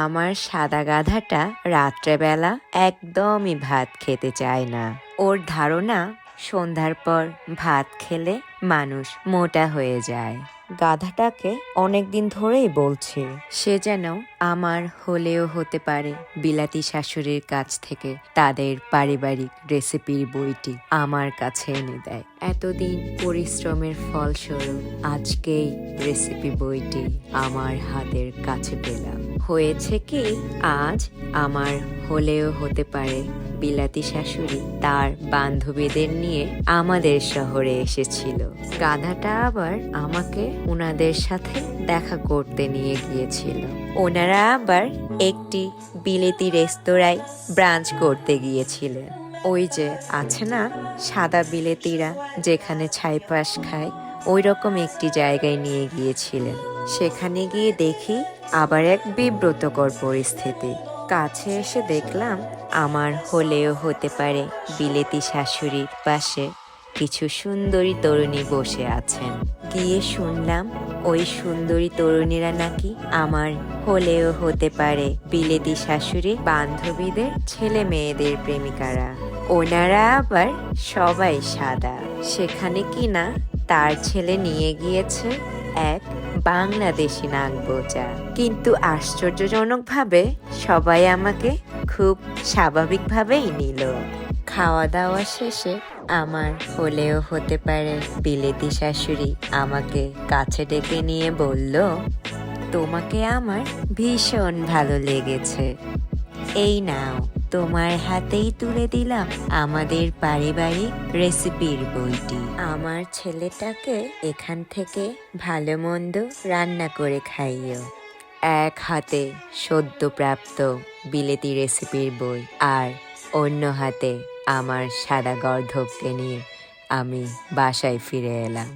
আমার সাদা গাধাটা রাত্রেবেলা একদমই ভাত খেতে চায় না। ওর ধারণা সন্ধ্যার পর ভাত খেলে মানুষ মোটা হয়ে যায়। গাধাটাকে অনেকদিন ধরেই বলছে, সে যেন আমার হলেও হতে পারে বিলাতি শাশুড়ির কাছ থেকে তাদের পারিবারিক রেসিপির বইটি আমার কাছে এনে দেয়। এতদিন পরিশ্রমের ফলস্বরূপ আজকেই রেসিপি বইটি আমার হাতের কাছে পেলাম। হয়েছে কি, আজ আমার হলেও হতে পারে বিলাতি শাশুড়ি তার বান্ধবীদের নিয়ে আমাদের শহরে এসেছিল। গাধাটা আবার আমাকে ওনাদের সাথে দেখা করতে নিয়ে গিয়েছিল। ওনারা আবার একটি বিলেতি রেস্তোরাঁয় ব্রাঞ্চ করতে গিয়েছিলেন। ওই যে আছে না, সাদা বিলেতিরা যেখানে ছাইপাশ খায় ওই রকম একটি জায়গায় নিয়ে গিয়েছিলেন। সেখানে গিয়ে দেখি আবার এক বিব্রতকর পরিস্থিতি। কাছে এসে দেখলাম আমার হলেও হতে পারে বিলেতি শাশুড়ির পাশে কিছু সুন্দরী তরুণী বসে আছেন। গিয়ে শুনলাম ওই সুন্দরী তরুণীরা নাকি আমার হলেও হতে পারে বিলেতি শাশুড়ি বান্ধবীদের ছেলে মেয়েদের প্রেমিকারা। ওনারা আবার সবাই সাদা। সেখানে কিনা তার ছেলে নিয়ে গিয়েছে এক বাংলাদেশি নাক বোচা কিন্তু আশ্চর্যজনকভাবে সবাই আমাকে খুব স্বাভাবিকভাবেই নিল। খাওয়া দাওয়া শেষে আমার হলেও হতে পারে বিলেতি শাশুড়ি আমাকে কাছে ডেকে নিয়ে বলল, তোমাকে আমার ভীষণ ভালো লেগেছে। এই নাও। তোমার হাতেই তুলে দিলাম আমাদের পারিবারিক রেসিপির বইটি। আমার ছেলেটাকে এখান থেকে ভালো মন্দ রান্না করে খাইও। এক হাতে সদ্যপ্রাপ্ত বিলেতি রেসিপির বই আর অন্য হাতে আমার সাদা গর্ধবকে নিয়ে আমি বাসায় ফিরে এলাম।